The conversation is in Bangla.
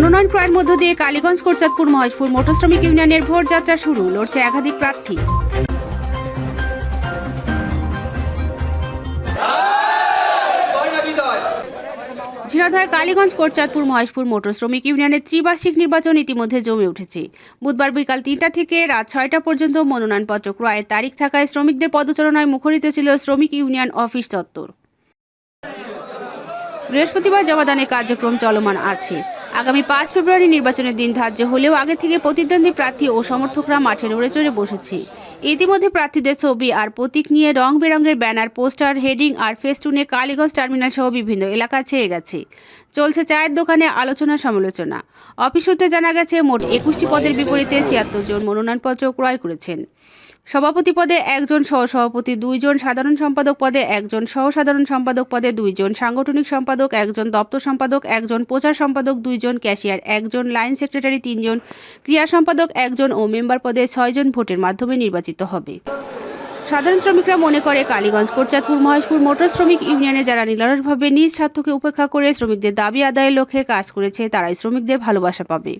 মনোনয়ন ক্রয়ের মধ্য দিয়ে কালীগঞ্জ কোরচাঁদপুর মহেশপুর মোটর শ্রমিক ইউনিয়নের ভোট যাত্রা শুরু, লড়ছে একাধিক প্রার্থী। ঝিনাধর কালীগঞ্জ, কোটচাঁদপুর, মহেশপুর মোটর শ্রমিক ইউনিয়নের ত্রিবার্ষিক নির্বাচন ইতিমধ্যে জমে উঠেছে। বুধবার বিকাল তিনটা থেকে রাত ছয়টা পর্যন্ত মনোনয়নপত্র ক্রয়ের তারিখ থাকায় শ্রমিকদের পদচারণায় মুখরিত ছিল শ্রমিক ইউনিয়ন অফিস চত্বর। বৃহস্পতিবার জমাদানের কার্যক্রম চলমান আছে। আগামী পাঁচ ফেব্রুয়ারি নির্বাচনের দিন ধার্য হলেও আগে থেকে প্রতিদ্বন্দ্বী প্রার্থী ও সমর্থকরা মাঠে নড়ে চড়ে বসেছে। ইতিমধ্যে প্রার্থীদের ছবি আর প্রতীক নিয়ে রং বেরঙের ব্যানার, পোস্টার, হেডিং আর ফেস্টুনে কালীগঞ্জ টার্মিনাল সহ বিভিন্ন এলাকা ছেয়ে গেছে। চলছে চায়ের দোকানে আলোচনা সমালোচনা। অফিস সূত্রে জানা গেছে, মোট একুশটি পদের বিপরীতে ছিয়াত্তর জন মনোনয়নপত্র ক্রয় করেছেন। সভাপতি পদে একজন, সহসভাপতি দুইজন, সাধারণ সম্পাদক পদে একজন সহ সাধারণ সম্পাদক পদে দুইজন, সাংগঠনিক সম্পাদক একজন, দপ্তর সম্পাদক একজন, প্রচার সম্পাদক দুইজন, ক্যাশিয়ার একজন, লাইন সেক্রেটারি তিনজন, ক্রিয়া সম্পাদক একজন ও মেম্বার পদে ছয়জন ভোটের মাধ্যমে নির্বাচিত হবে। সাধারণ শ্রমিকরা মনে করে, কালীগঞ্জ, কোটচাঁদপুর, মহেশপুর মোটর শ্রমিক ইউনিয়নে যারা নিলারসভাবে নিজ স্বার্থকে উপেক্ষা করে শ্রমিকদের দাবি আদায়ের লক্ষ্যে কাজ করেছে, তারাই শ্রমিকদের ভালোবাসা পাবে।